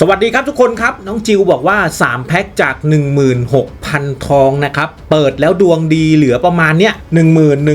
สวัสดีครับทุกคนครับ น้องจิวบอกว่า 3 แพ็คจาก 16,000 ทองนะครับ เปิดแล้วดวงดีเหลือประมาณเนี้ย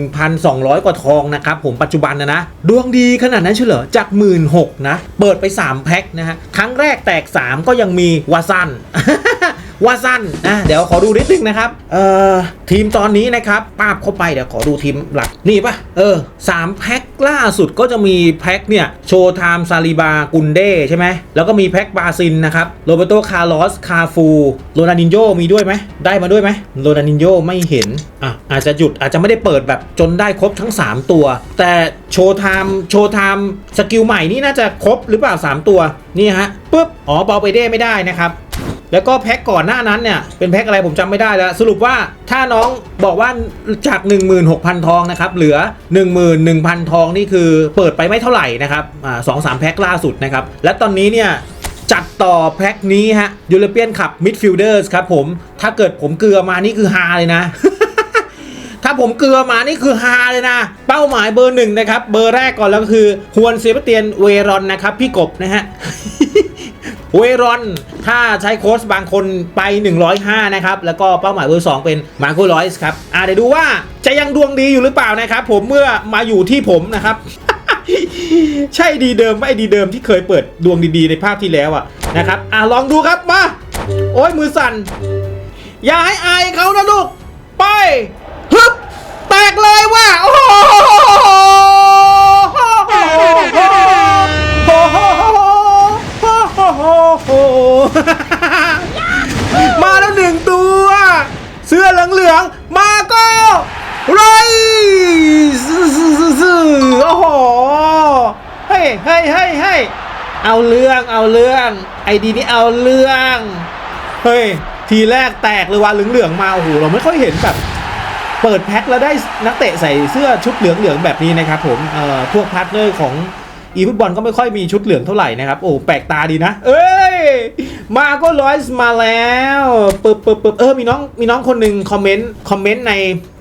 11,200 กว่าทองนะครับ ผมปัจจุบันนะนะ ดวงดีขนาดนั้นเฉลอจาก 16,000นะ เปิดไป 3 แพ็คนะฮะครั้งแรกแตก 3 ก็ยังมีวาซัน ว่าสั้นนะเดี๋ยวขอดูนิดนึงนะครับเอ่อทีมตอนนี้นะครับป้าบเข้าไปเดี๋ยวขอดูทีมหลักนี่ปะเออสามแพ็คล่าสุดก็จะมีแพ็คเนี่ยโชว์ไทม์ซาลิบากุนเด้ใช่ไหมแล้วก็มีแพ็คบาซินนะครับโรเบโตคาร์ลอสคาฟูโรนัลดินโยมีด้วยไหมได้มาด้วยไหมโรนัลดินโยไม่เห็นอะอาจจะหยุดอาจจะไม่ได้เปิดแบบจนได้ครบทั้ง 3 ตัว แต่โชว์ไทม์โชว์ไทม์สกิลใหม่นี่น่าจะครบหรือเปล่า 3 ตัวนี่ฮะปุ๊บอ๋อเบาไปเด้ไม่ได้นะครับ แล้วก็แพ็กก่อนหน้านั้นเนี่ย เป็นแพ็กอะไรผมจำไม่ได้แล้ว สรุปว่าถ้าน้องบอกว่าจาก 16,000 ทองนะครับ เหลือ 11,000 ทองนี่คือเปิดไปไม่เท่าไหร่นะครับอ่าสองสามแพ็กล่าสุดนะครับ และตอนนี้เนี่ยจัดต่อแพ็กนี้ฮะยูโรเปียนขับมิดฟิลเดอร์สครับผมถ้าเกิดผมเกลือมานี่คือฮาเลยนะ ถ้าผมเกลือมานี่คือฮาเลยนะ เป้าหมายเบอร์หนึ่งนะครับ เบอร์แรกก่อนแล้วก็คือฮวนเซบาเตียนเวรอนนะครับ พี่กบนะฮะ เวรอน ถ้าใช้โค้ชบางคนไป 105 นะครับ แล้วก็เป้าหมายเบอร์ 2 เป็นมาโกลอยส์ครับอ่าเดี๋ยวดูว่าจะยังดวงดีอยู่หรือเปล่านะครับ ผมเมื่อมาอยู่ที่ผมนะครับ ใช่ดีเดิมไม่ดีเดิมที่เคยเปิดดวงดีๆในภาพที่แล้วอะนะครับอ่าลองดูครับมา โอ้ยมือสั่น อย่าให้อายเขานะลูก ไปฮึบแตกเลย เอาเรื่องเอาเรื่องไอดีนี่เอาเรื่องเฮ้ยทีแรกแตกเลยว่าเหลืองๆมาโอ้โหเราไม่ค่อยเห็นแบบเปิดแพ็คแล้วได้นักเตะใส่เสื้อชุดเหลืองๆแบบนี้นะครับผมเอ่อพวกพาร์ทเนอร์ของอีฟุตบอลก็ไม่ค่อยมีชุดเหลืองเท่าไหร่นะครับ โอ้แปลกตาดีนะ เอ้ย มาก็ร้อยมาแล้วปึ๊บปึ๊บปึ๊บเออมีน้องมีน้องคนหนึ่งคอมเมนต์คอมเมนต์ใน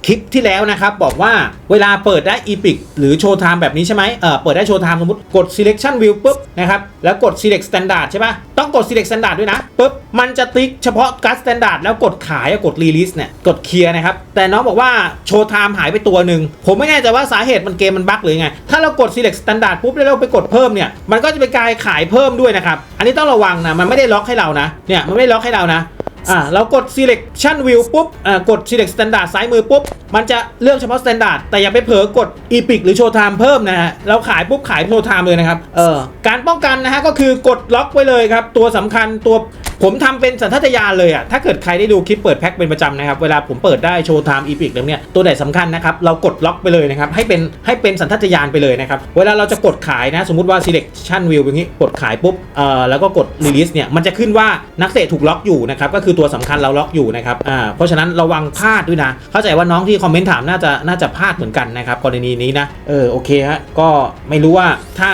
คลิปที่แล้วนะครับ บอกว่าเวลาเปิดได้อีพิกหรือโชว์ไทม์แบบนี้ใช่ไหมเออเปิดได้โชว์ไทม์สมมติกด selection view ปุ๊บนะครับ แล้วกด select standard ใช่ปะต้องกด select standard ด้วยนะปุ๊บมันจะติ๊กเฉพาะการ standard แล้วกดขายกด release เนี่ยกดเคลียร์นะครับ แต่น้องบอกว่าโชว์ไทม์หายไปตัวหนึ่งผมไม่แน่ใจว่าสาเหตุมันเกมมันบั๊กหรือไง ถ้าเรากด select standard ปุ๊บแล้วเราไปกดเพิ่มเนี่ยมันก็จะเป็นการขายเพิ่มด้วยนะครับอันนี้ต้องระวังนะมันไม่ได้ล็อกให้เรานะเนี่ยมันไม่ได้ล็อกให้เรานะ อ่าเรากด selection view ปุ๊บอ่ากด select standard ซ้ายมือปุ๊บ มันจะเลือกเฉพาะ standard แต่อย่าไปเผลอกด epic หรือ showtime เพิ่มนะฮะ เราขายปุ๊บขาย showtime เลยนะครับ เออการป้องกันนะฮะก็คือกดล็อกไว้เลยครับ ตัวสำคัญตัว ผมทำเป็นสัญชาตญาณเลยอะถ้าเกิดใครได้ดูคลิปเปิดแพ็คเป็นประจำนะครับ เวลาผมเปิดได้โชว์ไทม์อีพิกแล้วเนี่ย ตัวไหนสำคัญนะครับ เรากดล็อกไปเลยนะครับ ให้เป็นให้เป็นสัญชาตญาณไปเลยนะครับ เวลาเราจะกดขายนะ สมมติว่า selection view อย่างนี้กดขายปุ๊บ เอ่อ แล้วก็กด release เนี่ย มันจะขึ้นว่านักเตะถูกล็อกอยู่นะครับ ก็คือตัวสำคัญเราล็อกอยู่นะครับ อ่า เพราะฉะนั้นระวังพลาดด้วยนะ เข้าใจว่าน้องที่คอมเมนต์ถามน่าจะน่าจะพลาดเหมือนกันนะครับกรณีนี้นะ เออ โอเคฮะ ก็ไม่รู้ว่าถ้า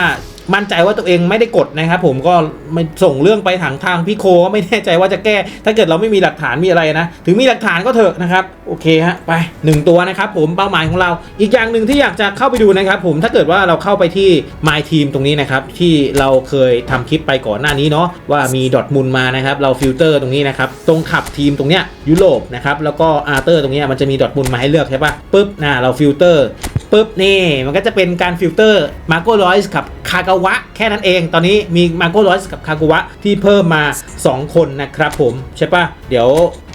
มั่นใจว่าตัวเองไม่ได้กดนะครับผมก็ไม่ส่งเรื่องไปทางทางพี่โคก็ไม่แน่ใจว่าจะแก้ ถ้าเกิดเราไม่มีหลักฐานมีอะไรนะ ถึงมีหลักฐานก็เถอะนะครับ โอเคฮะไปหนึ่งตัวนะครับผมเป้าหมายของเรา อีกอย่างหนึ่งที่อยากจะเข้าไปดูนะครับผมถ้าเกิดว่าเราเข้าไปที่ My Team ตรงนี้นะครับ ที่เราเคยทำคลิปไปก่อนหน้านี้เนาะว่ามีดอทมุนมานะครับ เราฟิลเตอร์ตรงนี้นะครับ ตรงขับทีมตรงเนี้ยยุโรปนะครับแล้วก็อาร์เตอร์ตรงเนี้ยมันจะมีดอทมุนมาให้เลือกใช่ปะปุ๊บนะเราฟิลเตอร์ ปุ๊บนี่มันก็จะเป็นการฟิลเตอร์มาโกรอยส์กับคากาวะแค่นั้นเอง ตอนนี้มีมาโกรอยส์กับคากาวะที่เพิ่มมา 2 คนนะครับผม ใช่ปะเดี๋ยว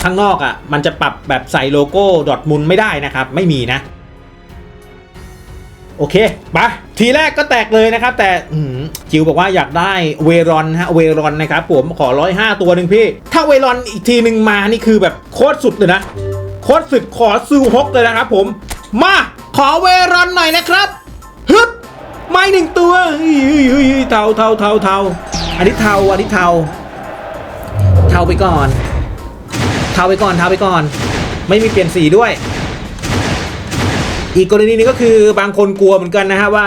ข้างนอกอะ่ะ มันจะปรับแบบใส่โลโก้ดอทมุนไม่ได้นะครับ ไม่มีนะ โอเคไปทีแรกก็แตกเลยนะครับ แต่จิวบอกว่าอยากได้เวรอนฮะเวรอนนะครับผมขอ105ตัวหนึ่งพี่ ถ้าเวรอนอีกทีหนึ่งมานี่คือแบบโคตรสุดเลยนะโคตรสุดขอซูฮกเลยนะครับผมมา ขอเวรอนหน่อยนะครับฮึบไม่หนึ่งตัวเฮ้ยเฮ้ยเฮ้ยเฮ้ยเทาเทาเทาเทาอันนี้เทาอันนี้เทาเทาไปก่อน เทาไปก่อนเทาไปก่อน ไม่มีเปลี่ยนสีด้วย อีกกรณีหนึงก็คือบางคนกลัวเหมือนกันนะฮะว่า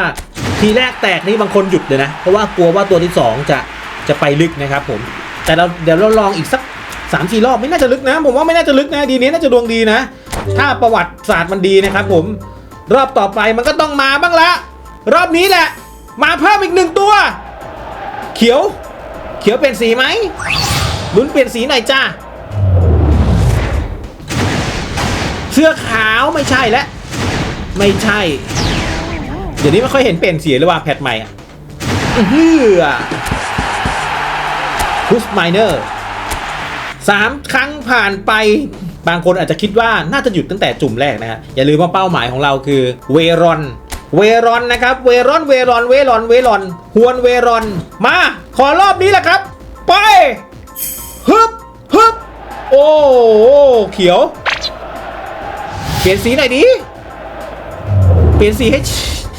ทีแรกแตกนี่บางคนหยุดเลยนะ เพราะว่ากลัวว่าตัวที่สองจะจะไปลึกนะครับผม แต่เราเดี๋ยวเราลองอีกสักสามสี่รอบไม่น่าจะลึกนะ ผมว่าไม่น่าจะลึกนะ ดีนี้น่าจะดวงดีนะ ถ้าประวัติศาสตร์มันดีนะครับผม รอบต่อไปมันก็ต้องมาบ้างละ รอบนี้แหละ มาเพิ่มอีกหนึ่งตัว เขียว เขียวเปลี่ยนสีไหมลุ้นเปลี่ยนสีหน่อยจ้าเสื้อขาวไม่ใช่แล้วไม่ใช่ เดี๋ยวนี้ไม่ค่อยเห็นเปลี่ยนสีเลยว่าแพทใหม่อะอื้อหือพุสไมเนอร์สามครั้งผ่านไป บางคนอาจจะคิดว่าน่าจะหยุดตั้งแต่จุ่มแรกนะฮะอย่าลืมว่าเป้าหมายของเราคือเวรอนเวรอนนะครับเวรอนเวรอนเวรอนเวรอนฮวนเวรอน มา ขอรอบนี้แหละครับ ไปฮึบฮึบโอ้เขียว เปลี่ยนสีหน่อยดิเปลี่ยนสีให้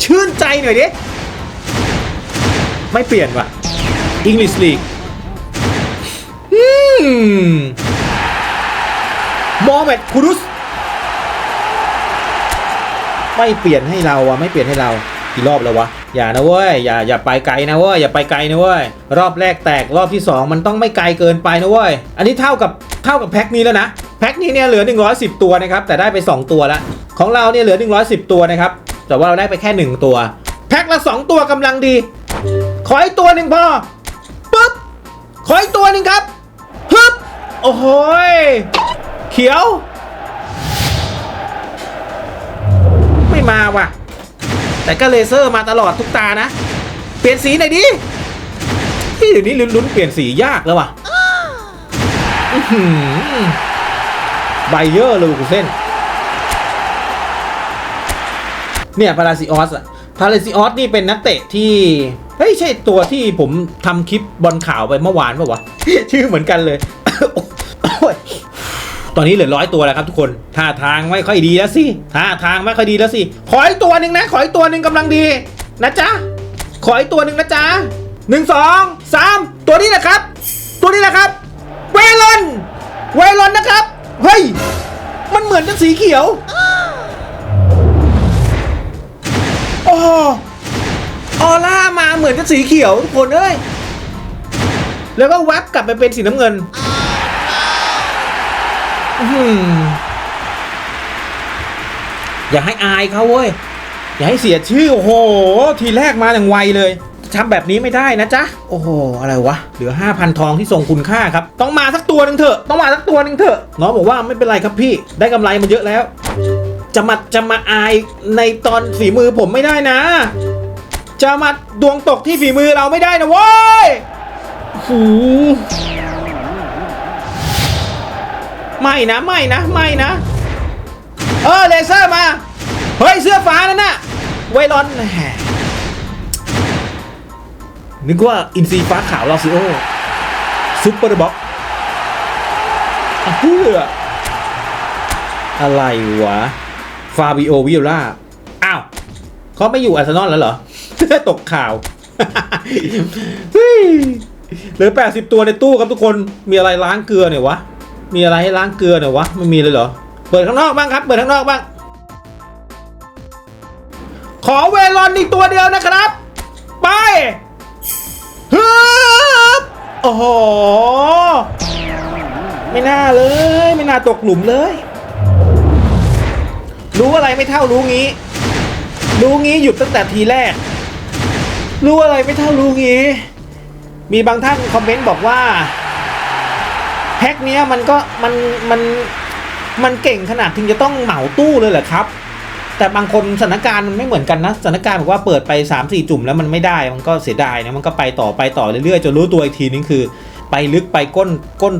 ชื่นใจหน่อยดิไม่เปลี่ยนว่ะ English League อืม โมเมดคูรุส ไม่เปลี่ยนให้เราอะไม่เปลี่ยนให้เรากี่รอบแล้ววะ อย่านะเว้ย อย่าอย่าไปไกลนะเว้ย อย่าไปไกลนะเว้ย รอบแรกแตกรอบที่ 2 มันต้องไม่ไกลเกินไปนะเว้ย อันนี้เท่ากับเท่ากับแพ็คนี้แล้วนะ แพ็คนี้เนี่ยเหลือ 110 ตัวนะครับ แต่ได้ไป 2 ตัวแล้วของเราเนี่ยเหลือ 110 ตัวนะครับ แต่ว่าเราได้ไปแค่ 1 ตัว แพ็คละ 2 ตัวกำลังดี ขออีกตัวหนึ่งพอปึ๊บ ขออีกตัวหนึ่งครับ ฮึบ โอ้โหย เขียว ไม่มาว่ะ แต่ก็เลเซอร์มาตลอดทุกตานะ เปลี่ยนสีหน่อยดิที่เดี๋ยวนี้ลุ้นๆเปลี่ยนสียากแล้วว่ะไบเยอร์ลูกูเส้น เนี่ยพาราซิออสอะพาราซิออสนี่เป็นนักเตะที่ เฮ้ย ใช่ตัวที่ผมทำคลิปบอลข่าวไปเมื่อวานป่าวะ ชื่อเหมือนกันเลย อนนี้เหลือร้อยตัวแล้วครับทุกคนท่าทางไม่ค่อยดีแล้วสิท่าทางไม่ค่อยดีแล้วสิขออีกตัวหนึ่งนะ ขออีกตัวหนึ่งกำลังดีนะจ๊ะขออีกตัวหนึ่งนะจ๊ะหนึ่งสองสามตัวนี้แหละครับ ตัวนี้แหละครับเวลอนเวลอนนะครับเฮ้ยมันเหมือนจะสีเขียวโอ้ออร่ามาเหมือนจะสีเขียวทุกคนเอ้ยแล้วก็แวบกลับไปเป็นสีน้ำเงิน อื้อหืออย่าให้อายเขาเว้ย อย่าให้เสียชื่อ โอ้โห ทีแรกมาอย่างไวเลยทำแบบนี้ไม่ได้นะจ๊ะ โอ้โห อะไรวะ เหลือ 5,000 ทองที่ทรงคุณค่าครับ ต้องมาสักตัวหนึ่งเถอะ ต้องมาสักตัวหนึ่งเถอะ น้องบอกว่าไม่เป็นไรครับพี่ ได้กำไรมาเยอะแล้ว จะมาจะมาอายในตอนฝีมือผมไม่ได้นะ จะมาดวงตกที่ฝีมือเราไม่ได้นะเว้ยโอ้โห ไม่นะไม่นะไม่นะ เออเลเซอร์มา เฮ้ยเสื้อฟ้านั่นน่ะไวรอนแหนึกว่าอินซีฟ้าขาวลอซิโอซุปเปอร์บ็อกเพื่ออะไรวะ ฟาบิโอวิโอล่า อ้าวเขาไม่อยู่อาร์เซนอลแล้วเหรอ ตกข่าวเหลือ 80 ตัวในตู้ครับทุกคนมีอะไรล้างเกลือเนี่ยวะ มีอะไรให้ล้างเกลือหน่อยวะไม่มีเลยเหรอ เปิดข้างนอกบ้างครับ เปิดข้างนอกบ้าง ขอเวลอนอีกตัวเดียวนะครับ ไปฮึบโอ้โห ไม่น่าเลย ไม่น่าตกหลุมเลย รู้อะไรไม่เท่ารู้งี้ รู้งี้หยุดตั้งแต่ทีแรก รู้อะไรไม่เท่ารู้งี้ มีบางท่านคอมเมนต์บอกว่า แพ็คเนี้ยมันก็มันมันมันเก่งขนาดถึงจะต้องเหมาตู้เลยเหรอครับ แต่บางคนสถานการณ์มันไม่เหมือนกันนะสถานการณ์บอกว่าเปิดไป 3 4 จุ่มแล้วมันไม่ได้มันก็เสียดายนะมันก็ไปต่อไปต่อเรื่อยๆจนรู้ตัวอีกทีนึงคือ ไปลึกไปก้นก้น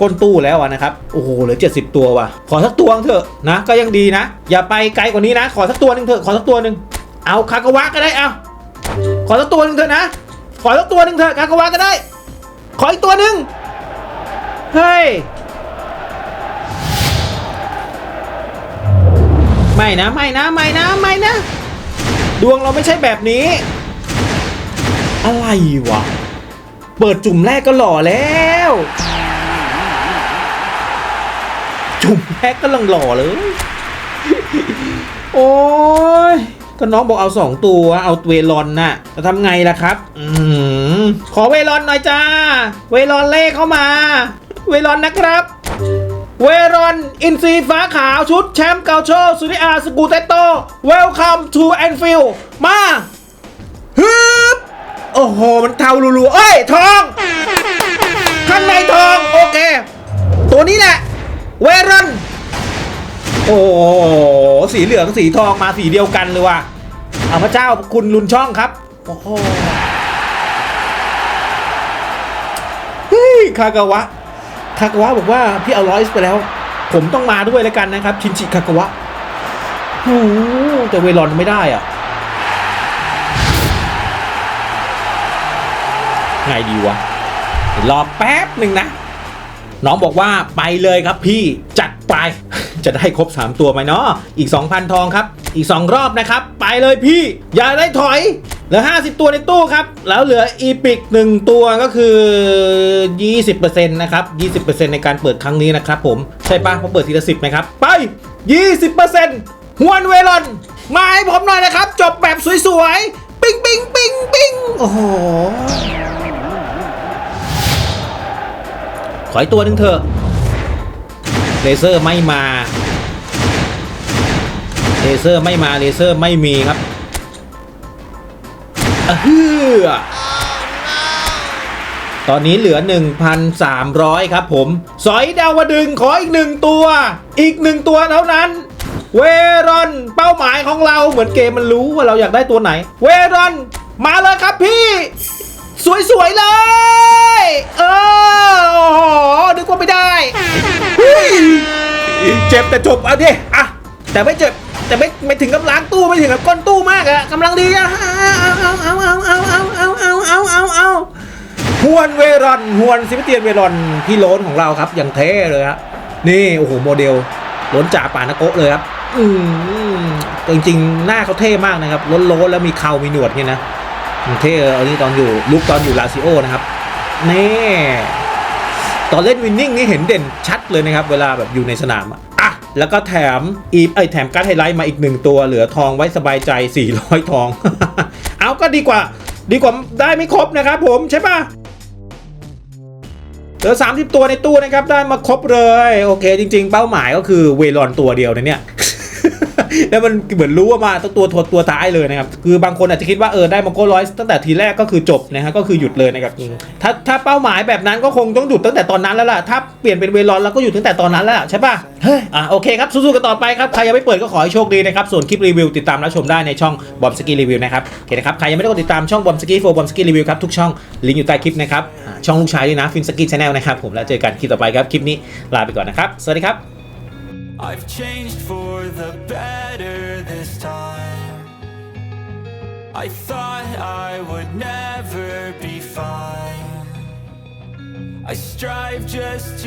ก้นตู้แล้วนะครับ โอ้โหเหลือ 70 ตัวว่ะ ขอสักตัวเถอะนะ ก็ยังดีนะ อย่าไปไกลกว่านี้นะ ขอสักตัวหนึ่งเถอะ ขอสักตัวหนึ่งเอาคากาวะก็ได้ เอาขอสักตัวหนึ่งเถอะนะ ขอสักตัวหนึ่งเถอะคากาวะก็ได้ ขออีกตัวหนึ่ง เฮ้ย ไม่นะ ไม่นะ ไม่นะ ไม่นะ ดวงเราไม่ใช่แบบนี้ อะไรวะ เปิดจุ่มแรกก็หล่อแล้ว จุ่มแรกก็ลังหล่อเลย โอ้ยก็น้องบอกเอาสองตัวเอาเวลอนน่ะจะทำไงล่ะครับ อืมขอเวลอนหน่อยจ้า เวลอนเลขเข้ามา เวลอนนะครับ เวรอน อินซีฟ้าขาวชุดแชมป์เกาโชสุริอาสกูเตโตเวลคัมทูแอนฟิลมาฮึบโอ้โห มันเทารูๆเอ้ย ทอง ข้างในทอง โอเค ตัวนี้แหละ เวรอน โอ้โหสีเหลืองสีทองมาสีเดียวกันเลยว่ะเอาพระเจ้าคุณลุนช่องครับ โอ้โหเฮ้ยคากาวะ คากาวะบอกว่าพี่เอารอยส์ไปแล้ว ผมต้องมาด้วยแล้วกันนะครับ ชินจิคากาวะโอ้โหแต่เวลอนไม่ได้อะ ไงดีวะ รอแป๊บหนึ่งนะ น้องบอกว่าไปเลยครับพี่จัดไป จะได้ครบ 3 ตัวไหมเนาะอีก 2,000 ทองครับ อีก 2 รอบนะครับ ไปเลยพี่ อย่าได้ถอย เหลือ 50 ตัวในตู้ครับ แล้วเหลืออีพิก1ตัวก็คือ 20%นะครับ 20%ในการเปิดครั้งนี้นะครับผม ใช่ปะเพราะเปิดทีละ10นะครับ ไป 20%ฮวนเวลอน มาให้ผมหน่อยนะครับ จบแบบสวยๆ ปิ๊งปิ๊งปิ๊งปิ๊งโอ้โห ขออีกตัวหนึ่งเถอะเลเซอร์ไม่มาเลเซอร์ไม่มาเลเซอร์ไม่มีครับ อะฮือตอนนี้เหลือ 1,300 ครับผม สอยดาวดึงขออีกหนึ่งตัว อีกหนึ่งตัวเท่านั้น เวรอน เป้าหมายของเราเหมือนเกมมันรู้ว่าเราอยากได้ตัวไหน เวรอน มาเลยครับพี่ สวยๆเลย เออโอ้โหนึกว่าไม่ได้เฮ้ยเจ็บแต่จบเอาดิอะ แต่ไม่เจ็บ แต่ไม่ไม่ถึงกับล้างตู้ไม่ถึงกับก้นตู้มากอะกำลังดีอะเอาเอาเอาเอาเอาเอาเอาเอาเอาเอาฮวนเวรอนฮวนซิมเตียนเวรอนพี่โลนของเราครับอย่างเท่เลยครับนี่โอ้โหโมเดลล้นจ่าป่านาโกะเลยครับ อืมจริงๆ หน้าเขาเท่มากนะครับล้นโลนแล้วมีเขามีหนวดเนี่ยนะเท่เอานี่ตอนอยู่ลุกตอนอยู่ลาซิโอนะครับนี่ตอนเล่นวินนิ่งนี่เห็นเด่นชัดเลยนะครับ เวลาแบบอยู่ในสนามอะ แล้วก็แถมอีไอยแถมการ์ดไฮไลท์มาอีกหนึ่งตัว เหลือทองไว้สบายใจ 400 ทอง เอาก็ดีกว่า ดีกว่าได้ไม่ครบนะครับผมใช่ปะเหลือ 30 ตัวในตู้นะครับ ได้มาครบเลย โอเค จริง ๆ เป้าหมายก็คือเวลอนตัวเดียวนะเนี่ย แล้วมันเหมือนรู้ว่ามาตัวตัวตัวตัวท้ายเลยนะครับ คือบางคนอาจจะคิดว่าเออได้มาโก้ร้อยตั้งแต่ทีแรกก็คือจบนะฮะก็คือหยุดเลยนะครับถ้าถ้าเป้าหมายแบบนั้นก็คงต้องหยุดตั้งแต่ตอนนั้นแล้วล่ะถ้าเปลี่ยนเป็นเวลอนแล้วก็หยุดตั้งแต่ตอนนั้นแล้วล่ะใช่ป่ะเฮ้ยอะโอเคครับสู้ๆกันต่อไปครับใครยังไม่เปิดก็ขอให้โชคดีนะครับส่วนคลิปรีวิวติดตามรับชมได้ในช่องบอมสกีรีวิวนะครับโอเคนะครับใครยังไม่ได้กดติดตามช่องบอมสกีโฟบอมสกีรีวิวครับทุกช่องลิงก์อยู่ใต้คลิปนะครับอ่าช่องลูกชายด้วยนะฟินสกีชาแนลนะครับผมแล้วเจอกันคลิปต่อไปครับคลิปนี้ลาไปก่อนนะครับสวัสดีครับ I've changed for the better this time. I thought I would never be fine. I strive just to